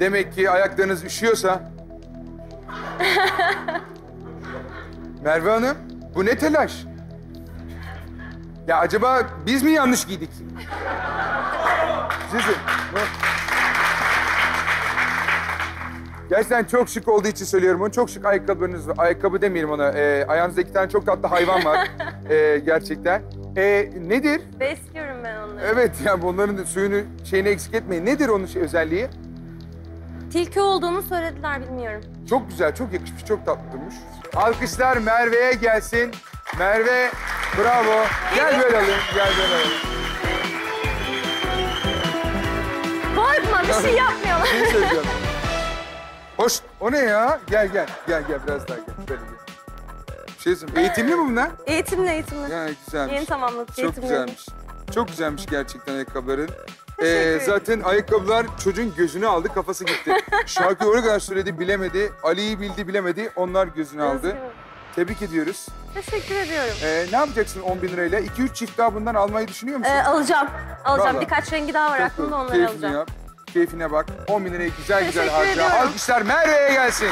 Demek ki ayaklarınız üşüyorsa... Merve Hanım, bu ne telaş? Ya acaba biz mi yanlış giydik? Sizin. Gerçekten çok şık olduğu için söylüyorum onu. Çok şık ayakkabılarınız var. Ayakkabı demeyelim ona. Ee, ayağınızda iki tane çok tatlı hayvan var. Ee, gerçekten. Ee, nedir? Besliyorum ben onları. Evet yani bunların suyunu şeyini eksik etmeyin. Nedir onun şey, özelliği? Tilki olduğunu söylediler bilmiyorum. Çok güzel, çok yakışmış, çok tatlı durmuş. Alkışlar Merve'ye gelsin. Merve, bravo. Gel böyle alayım, gel böyle alayım. Korkma bir şey yapmıyorlar. Bir şey söyleyeceğim. Hoş, o ne ya? Gel gel, gel gel biraz daha gel. Böyle gel. Bir şey söyleyeyim. Eğitimli mi bunlar? eğitimli eğitimli. Ya güzelmiş. Yeni tamamladık Çok güzelmiş. Çok güzelmiş gerçekten ayakkabıların. Ee, zaten ayakkabılar çocuğun gözünü aldı, kafası gitti. Şarkıyı oraya kadar söyledi, bilemedi. Ali'yi bildi, bilemedi. Onlar gözünü aldı. Tebrik ediyoruz. Teşekkür ediyorum. Ee, ne yapacaksın 10 bin lirayla? 2-3 çift daha bundan almayı düşünüyor musun? Ee, alacağım. Alacağım. Vallahi. Birkaç rengi daha var Çok aklımda onları Keyfini alacağım. yap. Keyfine bak. 10 bin lirayı güzel güzel Teşekkür harca. ediyorum. Alkışlar Merve'ye gelsin.